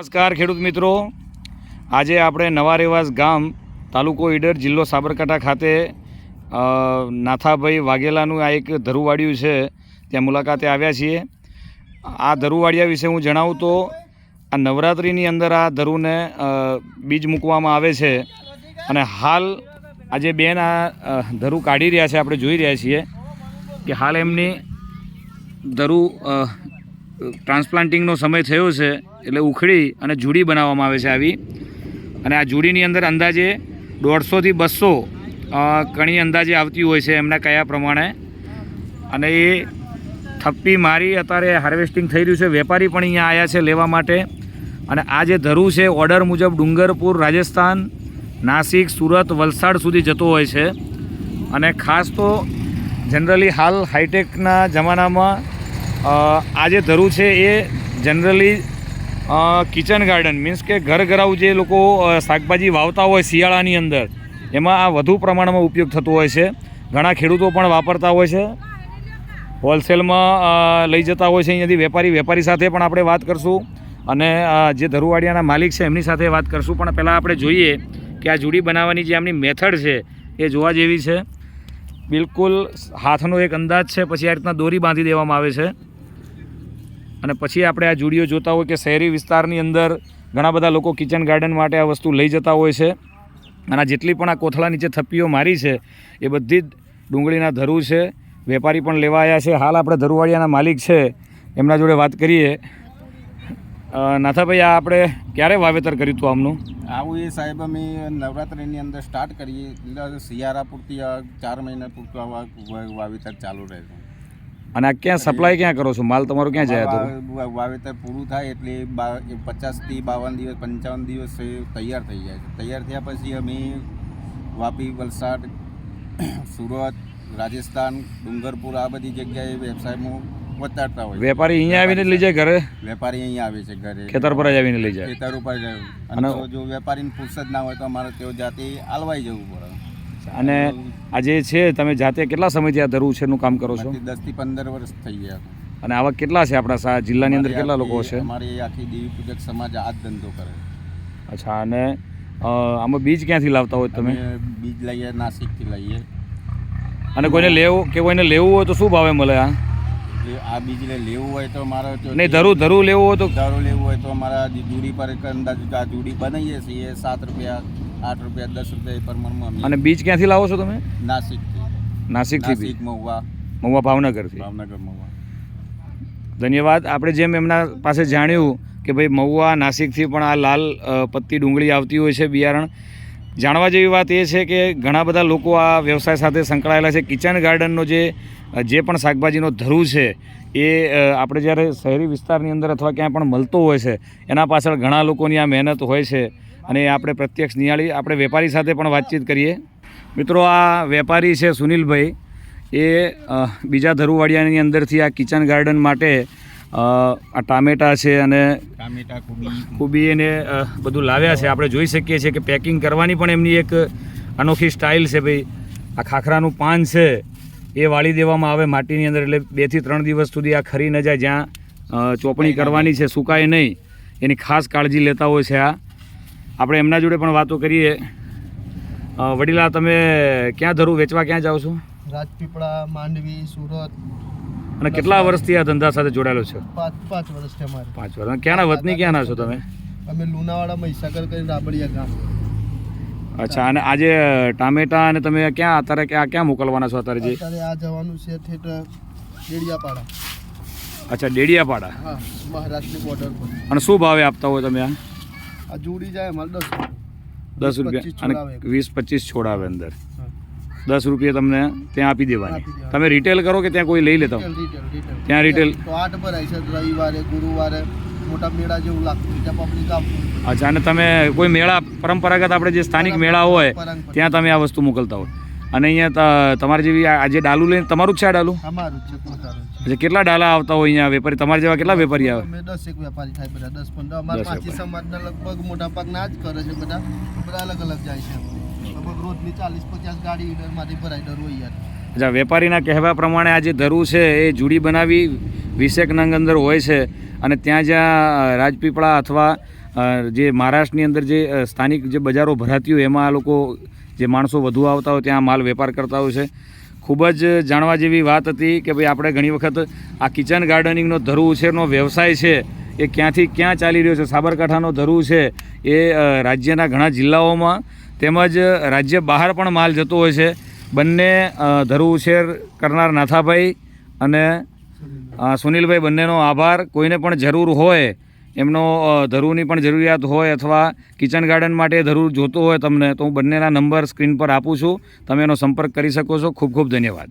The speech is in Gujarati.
નમસ્કાર ખેડૂત મિત્રો. આજે આપણે નવા રેવાસ ગામ તાલુકો ઈડર જિલ્લો સાબરકાંઠા ખાતે નાથાભાઈ વાઘેલાનું આ એક ધરુવાડિયું છે, ત્યાં મુલાકાતે આવ્યા છીએ. આ ધરુવાડિયા વિશે હું જણાવું તો, આ નવરાત્રિની અંદર આ ધરુને બીજ મૂકવામાં આવે છે. અને હાલ આજે બેન આ ધરુ કાઢી રહ્યા છે, આપણે જોઈ રહ્યા છીએ કે હાલ એમની ધરુ ટ્રાન્સપ્લાન્ટિંગનો સમય થયો છે એટલે ઉખડી અને જુડી બનાવવામાં આવે છે આવી. અને આ જુડીની અંદર અંદાજે દોઢસોથી બસો કણી અંદાજે આવતી હોય છે એમના કયા પ્રમાણે. અને એ થપ્પી મારી અત્યારે હાર્વેસ્ટિંગ થઈ રહ્યું છે. વેપારી પણ અહીંયા આવ્યા છે લેવા માટે. અને આ જે ધરું છે, ઓર્ડર મુજબ ડુંગરપુર, રાજસ્થાન, નાસિક, સુરત, વલસાડ સુધી જતો હોય છે. અને ખાસ તો જનરલી હાલ હાઈટેકના જમાનામાં આ જે ધરું છે એ જનરલી કિચન ગાર્ડન મીન્સ કે ઘર ઘરાઉ જે લોકો શાકભાજી વાવતા હોય શિયાળાની અંદર, એમાં આ વધુ પ્રમાણમાં ઉપયોગ થતો હોય છે. ઘણા ખેડૂતો પણ વાપરતા હોય છે. હોલસેલમાં લઈ જતા હોય છે. અહીંયાથી વેપારી વેપારી સાથે પણ આપણે વાત કરશું. અને જે ધરુવાડિયાના માલિક છે, એમની સાથે વાત કરશું. પણ પહેલાં આપણે જોઈએ કે આ જુડી બનાવવાની જે એમની મેથડ છે, એ જોવા જેવી છે. બિલકુલ હાથનો એક અંદાજ છે. પછી આ રીતના દોરી બાંધી દેવામાં આવે છે. અને પછી આપણે આ જુડીઓ જોતા હોય કે શહેરી વિસ્તારની અંદર ઘણા બધા લોકો કિચન ગાર્ડન માટે આ વસ્તુ લઈ જતા હોય છે. અને આ જેટલી પણ આ કોથળા નીચે થપ્પીઓ મારી છે, એ બધી જ ડુંગળીના ધરું છે. વેપારી પણ લેવા આવ્યા છે. હાલ આપણે ધરુવાડિયાના માલિક છે. એમના જોડે વાત કરીએ. નાથાભાઈ, આ આપણે ક્યારે વાવેતર કર્યું હતું આમનું? આવું એ સાહેબ અમે નવરાત્રિની અંદર સ્ટાર્ટ કરીએ. શિયાળા પૂરતી ચાર મહિના પૂરતું આવા વાવેતર ચાલુ રહે છે અને આ ક્યાં સપ્લાય ક્યાં કરો છો? માલ તમારો ક્યાં જાય હતો વાવેતર પૂરું થાય એટલે પચાસથી બાવન દિવસ પંચાવન દિવસ તૈયાર થઈ જાય છે. તૈયાર થયા પછી અમે વાપી વલસાડ સુરત રાજસ્થાન ડુંગરપુર આ બધી જગ્યાએ વ્યવસાયમાં વધારતા હોય વેપારી અહીંયા આવીને લઈ જાય ઘરે? વેપારી અહીંયા આવે છે ઘરે. ખેતર પર જ આવીને લઈ જાય? ખેતર ઉપર જાય. અને જો વેપારીને ફુરસદ ના હોય તો અમારે તેઓ જાતે આલવાઈ જવું પડે. અને આ જે છે તમે જાતે કેટલા સમયથી આ ધરવું છે એનું કામ કરો છો? દસથી પંદર વર્ષ થઈ ગયા. અને આવા કેટલા છે આપણા જિલ્લાની અંદર કેટલા લોકો છે? અમારી આખી દેવી પૂજક સમાજ આ ધંધો કરે અચ્છા અને આમાં બીજ ક્યાંથી લાવતા હોય તમે? બીજ લઈએ નાસિકથી લઈએ. અને કોઈને લેવું કે કોઈને લેવું હોય તો શું ભાવે મળે આ? આ બીજ લેવું હોય તો મારે નહીં ધરું ધરું લેવું હોય તો ધરું લેવું હોય તો અમારા જુડી પર અંદાજ જુડી બનાવીએ છીએ સાત રૂપિયા આઠ રૂપિયા દસ રૂપિયા પર પ્રમાણમાં અને બીજ ક્યાંથી લાવો છો તમે? નાસિકથી. નાસિકથી બીજ? મહુવા. મહુવા ભાવનગરથી? ભાવનગર મહુવા. ધન્યવાદ. આપણે જેમ એમના પાસે જાણ્યું કે ભાઈ મહુવા નાસિકથી પણ આ લાલ પત્તી ડુંગળી આવતી હોય છે બિયારણ જાણવા જેવી વાત એ છે કે ઘણા બધા લોકો આ વ્યવસાય સાથે સંકળાયેલા છે. કિચન ગાર્ડનનો જે જે પણ શાકભાજીનો ધરું છે એ આપણે જ્યારે શહેરી વિસ્તારની અંદર અથવા ક્યાંય પણ મળતો હોય છે એના પાછળ ઘણા લોકોની આ મહેનત હોય છે. અને એ આપણે પ્રત્યક્ષ નિહાળી આપણે વેપારી સાથે પણ વાતચીત કરીએ. મિત્રો આ વેપારી છે સુનિલભાઈ. એ બીજા ધરુવાડિયાની અંદરથી આ કિચન ગાર્ડન માટે આ ટામેટા છે અને ટામેટા કોબી. ખૂબી એને બધું લાવ્યા છે. આપણે જોઈ શકીએ છીએ કે પેકિંગ કરવાની પણ એમની એક અનોખી સ્ટાઇલ છે ભાઈ. આ ખાખરાનું પાન છે એ વાળી દેવામાં આવે માટીની અંદર એટલે બેથી ત્રણ દિવસ સુધી આ ખરી ન જાય. જ્યાં ચોપણી કરવાની છે સુકાય નહીં. એની ખાસ કાળજી લેતા હોય છે આ. આપણે એમના જોડે પણ વાતો કરીએ. વડીલા તમે ક્યાં ધરું વેચવા ક્યાં જાઓ છો? રાજપીપળા માંડવી સુરત. અને કેટલા વર્ષથી આ ધંધા સાથે જોડાયેલો છે? પાંચ પાંચ વર્ષ છે અમારે. પાંચ વર્ષ. ક્યાંના વતની ક્યાંના છો. તમે? અમે લુણાવાડા મહીસાગર કરી રાબડિયા ગામ. અચ્છા અને આજે ટામેટા અને તમે ક્યાં અત્યારે ક્યાં ક્યાં મોકલવાના છો અત્યારે જે? અત્યારે આ જવાનું છે થિયેટર ડેડિયાપાડા. અચ્છા ડેડિયાપાડા. હા મહારાષ્ટ્રની બોર્ડર પર. અને શું ભાવે આપતા હોય તમે આ? આ જોડી જાય અમારે દસ દસ રૂપિયા અને. વીસ પચીસ છોડાવે અંદર. દસ રૂપિયા તમને ત્યાં આપી દેવાની. તમે રિટેલ કરો કે ત્યાં કોઈ લઈ લેતા ત્યાં રિટેલ? આઠ ભરાય છે રવિવારે ગુરુવારે મોટા મેળા જેવું લાગતું ત્યાં પબ્લિક આવતું અચ્છા અને તમે કોઈ મેળા પરંપરાગત આપણે જે સ્થાનિક મેળા હોય ત્યાં તમે આ વસ્તુ મોકલતા હોય. અને અહીંયા તમારે જેવી આ જે ડાલુ લઈને તમારું જ છે આ ડાલુ? અમારું જ છે અચ્છા કેટલા ડાલા આવતા હોય અહીંયા વેપારી? તમારા જેવા કેટલા વેપારી આવે? અમે દસ એક વેપારી થાય બધા દસ પંદર. અમારા પાછી સમાજના લગભગ મોટા ભાગના જ કરે છે બધા. બધા અલગ અલગ જાય છે. લગભગ રોજની ચાલીસ પચાસ ગાડી ઈડરમાંથી ભરાય દર હોય યાર. અચ્છા વેપારીના કહેવા પ્રમાણે આ જે ધરું છે એ જુડી બનાવી વીસેક નંગ અંદર હોય છે અને ત્યાં જ્યાં રાજપીપળા અથવા જે મહારાષ્ટ્રની અંદર જે સ્થાનિક જે બજારો ભરાતી હોય એમાં આ લોકો જે માણસો વધુ આવતા હોય ત્યાં માલ વેપાર કરતા હોય છે. ખૂબ જ જાણવા જેવી વાત હતી કે ભાઈ આપણે ઘણી વખત આ કિચન ગાર્ડનિંગનો ધરુ ઉછેરનો વ્યવસાય છે એ ક્યાંથી ક્યાં ચાલી રહ્યો છે? સાબરકાંઠાનો ધરુ છે એ રાજ્યના ઘણા જિલ્લાઓમાં તેમજ રાજ્ય બહાર પણ માલ જતો હોય છે. બંને ધરુ ઉછેર કરનાર નાથાભાઈ અને સુનિલભાઈ બંનેનો આભાર. કોઈને પણ જરૂર હોય એમનો ધરુની પણ જરૂરિયાત હોય અથવા કિચન ગાર્ડન માટે ધરુ જોતો હોય તમને, તો હું બંનેના નંબર સ્ક્રીન પર આપું છું. તમે એનો સંપર્ક કરી શકો છો. ખૂબ ખૂબ ધન્યવાદ.